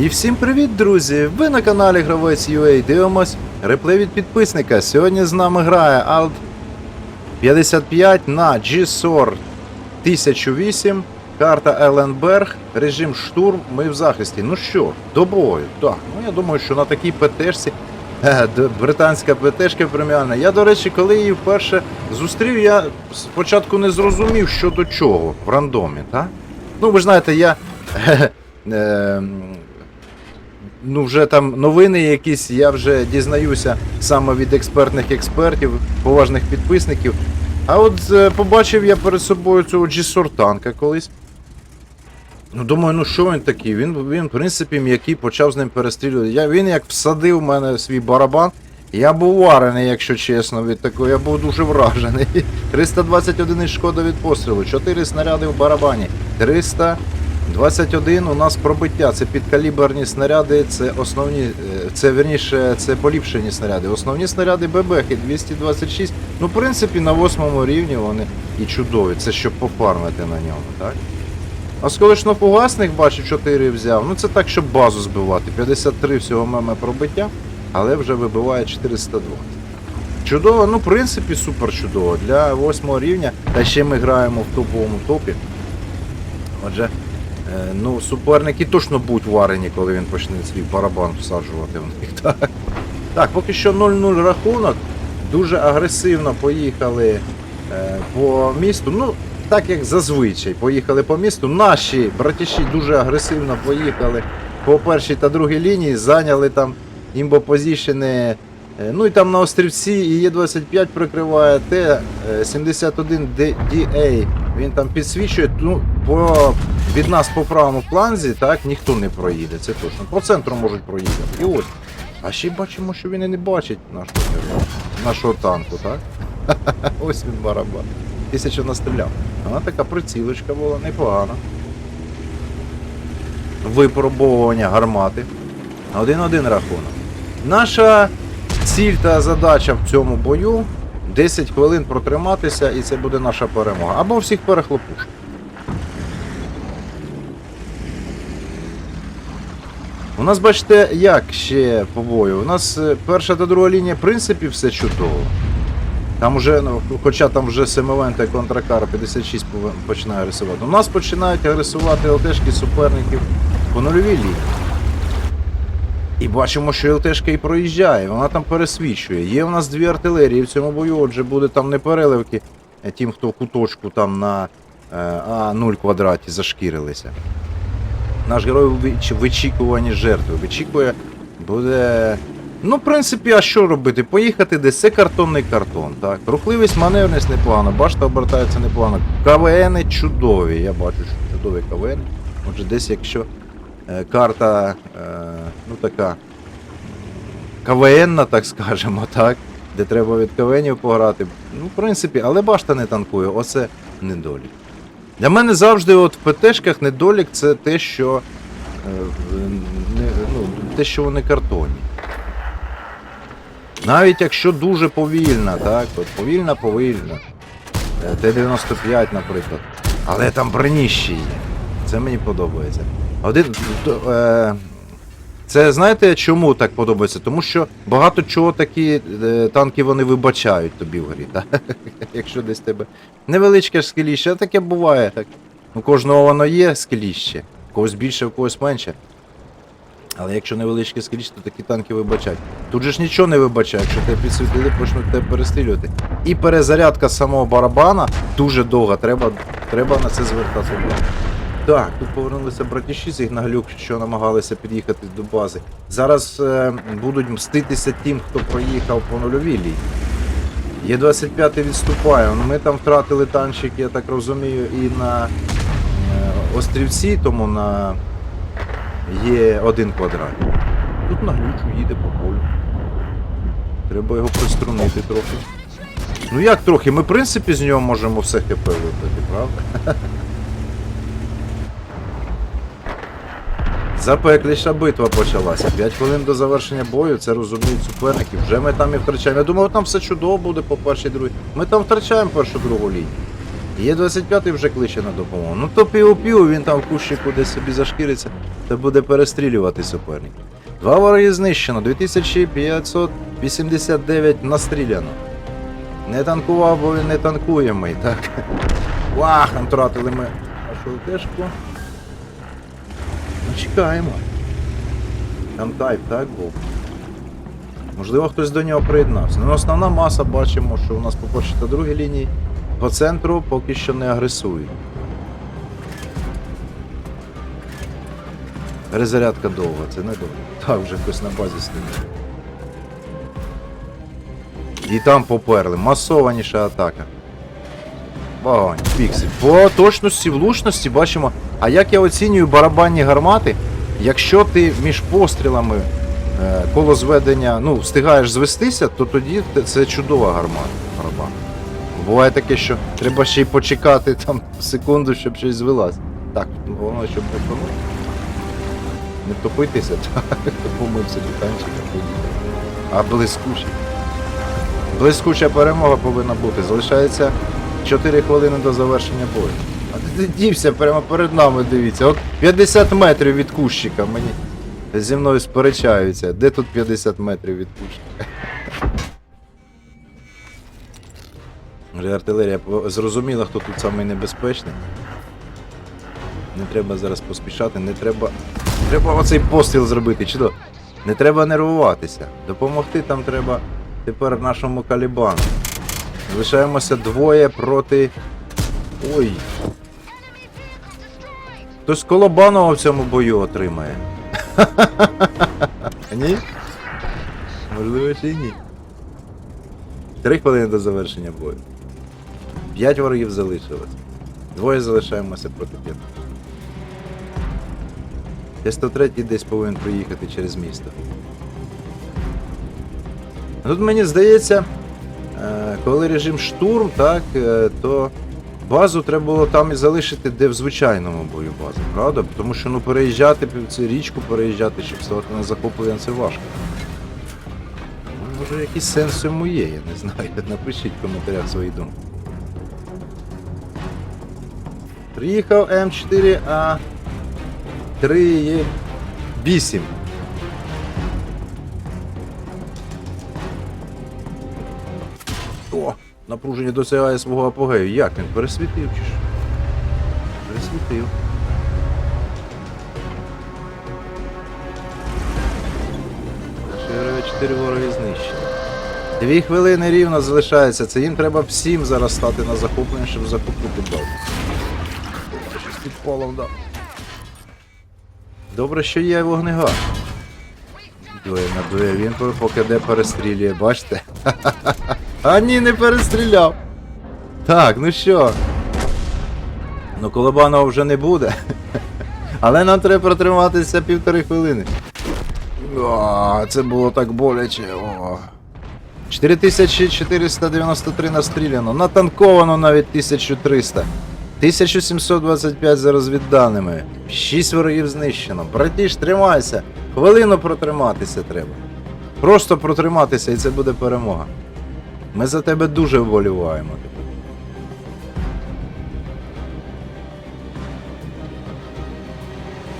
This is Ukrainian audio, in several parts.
І всім привіт, друзі! Ви на каналі Гравець UA дивимось реплей від підписника. Сьогодні з нами грає Alt 55 на G-SOR 1008, карта Еленберг, режим штурм, ми в захисті. Ну що, до бою. Так, ну я думаю, що на такій ПТшці, е, британська ПТшка преміальна. Я, до речі, коли її вперше зустрів, я спочатку не зрозумів, що до чого в рандомі, так? Ну, ви ж знаєте, я. ну, вже там новини якісь, я вже дізнаюся саме від експертних експертів, поважних підписників. А от е, побачив я перед собою цього G-Sor танка колись. Ну, думаю, ну що він такий? Він, він в принципі, м'який, почав з ним перестрілювати. Я, він як всадив в мене свій барабан. Я був варений, якщо чесно, від такого. Я був дуже вражений. 321 шкода від пострілу, 4 снаряди в барабані, 321 у нас пробиття. Це підкаліберні снаряди, це основні, е, це верніше, це поліпшені снаряди. Основні снаряди бебехи 226. Ну, в принципі, на восьмому рівні вони і чудові. Це щоб пофармити на ньому, так? Осколочно фугасних бачу 4 взяв. Ну це так, щоб базу збивати. 53 всього меме пробиття, але вже вибиває 420. Чудово, ну в принципі супер чудово. Для 8 рівня, та ще ми граємо в топовому топі. Отже, ну, суперники точно будуть варені, коли він почне свій барабан всаджувати в них. Так, так поки що 0-0 рахунок. Дуже агресивно поїхали е, по місту. Ну, так як зазвичай поїхали по місту. Наші братіші дуже агресивно поїхали по першій та другій лінії, зайняли там імбопозішени. Е, Ну і там на острівці і Є25 прикриває Т-71 DA. Він там підсвічує. Ну, по, від нас по правому фланзі так ніхто не проїде, це точно. По центру можуть проїхати. І ось. А ще бачимо, що він і не бачить нашого, нашого танку, так? ось він барабан. Тисячу настріляв. Вона така прицілочка була непогана. Випробовування гармати. Один-один рахунок. Наша ціль та задача в цьому бою 10 хвилин протриматися, і це буде наша перемога. Або всіх перехлопуш. У нас, бачите, як ще по бою. У нас е, перша та друга лінія, в принципі, все чудово. Там уже, ну, хоча там вже Семевента і Контракар 56 починає агресувати. У нас починають агресувати ЛТшки суперників по нульовій лінії. І бачимо, що ЛТшка і проїжджає, вона там пересвічує. Є у нас дві артилерії в цьому бою, отже буде там не переливки е, тим, хто куточку там на е, А0 квадраті зашкірилися. Наш герой у вич- вичікуванні жертви. Вичікує, буде. Ну, в принципі, а що робити? Поїхати десь це картонний картон. Так. Рухливість, маневреність непогано, башта обертається непогано. КВН чудові. Я бачу, що чудові КВН. Отже, десь якщо е, карта е, ну така КВНна, так скажемо, так, де треба від КВНів пограти. Ну, в принципі, але башта не танкує, оце недолік. Для мене завжди от в ПТшках недолік це те, що е, не, ну, те, що вони картонні. Навіть якщо дуже повільна, так, от повільна, повільна. Е, Т-95, наприклад. Але там броніщі є. Це мені подобається. Один. Е, це знаєте чому так подобається? Тому що багато чого такі е, танки вони вибачають тобі в грі. Так? Якщо десь тебе невеличке ж скеліще, а таке буває. Так. У кожного воно є скеліще. У когось більше, у когось менше. Але якщо невеличке скеліще, то такі танки вибачають. Тут же ж нічого не вибачає, якщо тебе підсвітили, почнуть тебе перестрілювати. І перезарядка самого барабана дуже довга, треба, треба на це звертати увагу. Так, тут повернулися братіші з Ігнаглюк, що намагалися під'їхати до бази. Зараз е, будуть мститися тим, хто проїхав по нульовій лінії. Є 25 відступає. Ну, Ми там втратили танчик, я так розумію, і на е, острівці, тому на є один квадрат. Тут на глючу їде по полю. Треба його приструнити трохи. Ну як трохи? Ми в принципі з нього можемо все хп вибити, правда? Запекліша битва почалася. 5 хвилин до завершення бою, це розуміють суперники. Вже ми там і втрачаємо. Я думав, там все чудово буде по першій другій. Ми там втрачаємо першу другу лінію. Є 25-й вже кличе на допомогу. Ну то пів-пів, він там в кущику десь собі зашкіриться, та буде перестрілювати суперників. Два вороги знищено, 2589 настріляно. Не танкував, бо він не танкує ми, так. Вах, там втратили ми нашу ЛТшку. Чекаємо. Там тайп, так був. Можливо, хтось до нього приєднався. Ну, основна маса бачимо, що у нас по першій та другій лінії по центру поки що не агресують. Перезарядка довга, це не довго. Так, вже хтось на базі стоїть. І там поперли. Масованіша атака. Вогонь, піксель. По точності, влучності бачимо. А як я оцінюю барабанні гармати, якщо ти між пострілами е, коло зведення ну, встигаєш звестися, то тоді це чудова гармата. Барабан. Буває таке, що треба ще й почекати там секунду, щоб щось звелось. Так, воно щоб не помити. Не топитися, так, помився дітанчик, а блискучий. Блискуча перемога повинна бути. Залишається 4 хвилини до завершення бою. А ти дівся прямо перед нами, дивіться. От 50 метрів від кущика мені зі мною сперечаються. Де тут 50 метрів від кущика? Артилерія зрозуміла, хто тут самий небезпечний. Не треба зараз поспішати, не треба. Треба оцей постріл зробити, чудо. Не треба нервуватися. Допомогти там треба тепер нашому калібану. Залишаємося двоє проти. Ой. Хтось Колобанова в цьому бою отримає. Ні? Можливо, й ні. Три хвилини до завершення бою. П'ять ворогів залишилось. Двоє залишаємося проти п'яти. Т-103 десь повинен проїхати через місто. Тут мені здається, коли режим штурм, так, е, то базу треба було там і залишити, де в звичайному бою база, правда? Тому що ну переїжджати цю річку переїжджати, щоб ставати на захоплення, це важко. Ну, Може якийсь сенс в цьому є, я не знаю. Напишіть в коментарях свої думки. Приїхав М4А напруження досягає свого апогею. Як він пересвітив чи що? Пересвітив. 4 вороги знищені. Дві хвилини рівно залишається. Це їм треба всім зараз стати на захоплення, щоб захопити базу. Дав. Добре, що є вогнегар. Дує на дує, він поки де перестрілює, бачите? А ні, не перестріляв. Так, ну що? Ну, Колобанова вже не буде. Але нам треба протриматися півтори хвилини. О, це було так боляче. О. 4493 настріляно, натанковано навіть 1300. 1725 за розвідданими. 6 ворогів знищено. Братіш, тримайся. Хвилину протриматися треба. Просто протриматися і це буде перемога. Ми за тебе дуже вболіваємо.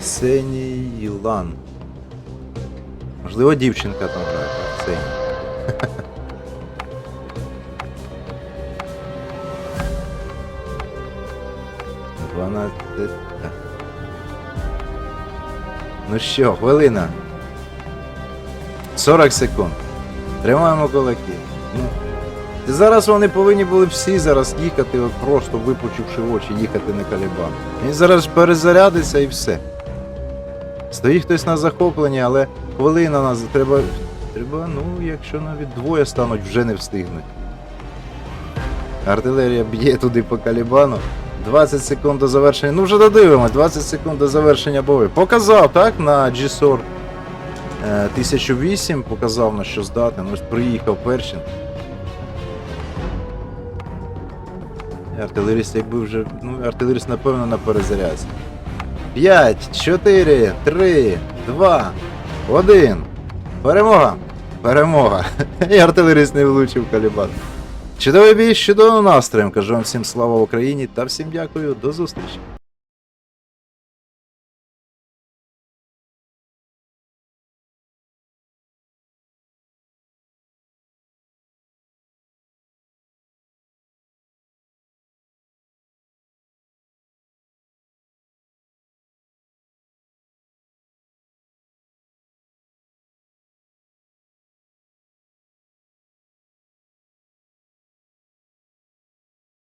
Сеній Ілан. Можливо, дівчинка там грає? Сеній. Дванадцять. Ну що, хвилина. 40 секунд. Тримаємо кулаки. Ну, і зараз вони повинні були всі зараз їхати, просто випучивши очі, їхати на калібан. Він зараз перезарядиться і все. Стоїть хтось на захопленні, але хвилина нас треба. Треба, ну, якщо навіть двоє стануть, вже не встигнуть. Артилерія б'є туди по калібану. 20 секунд до завершення. Ну вже додивимось, 20 секунд до завершення бою. Показав, так, на GSOR е, 1008, показав на що здатен. Ось приїхав Першин. Артилеріст, якби вже. Ну, артилеріст, напевно, на перезарядці. 5, 4, 3, 2, 1. Перемога! Перемога! І артилеріст не влучив калібан. Чудовий бій, з чудовим настроєм. Кажу вам всім слава Україні та всім дякую. До зустрічі.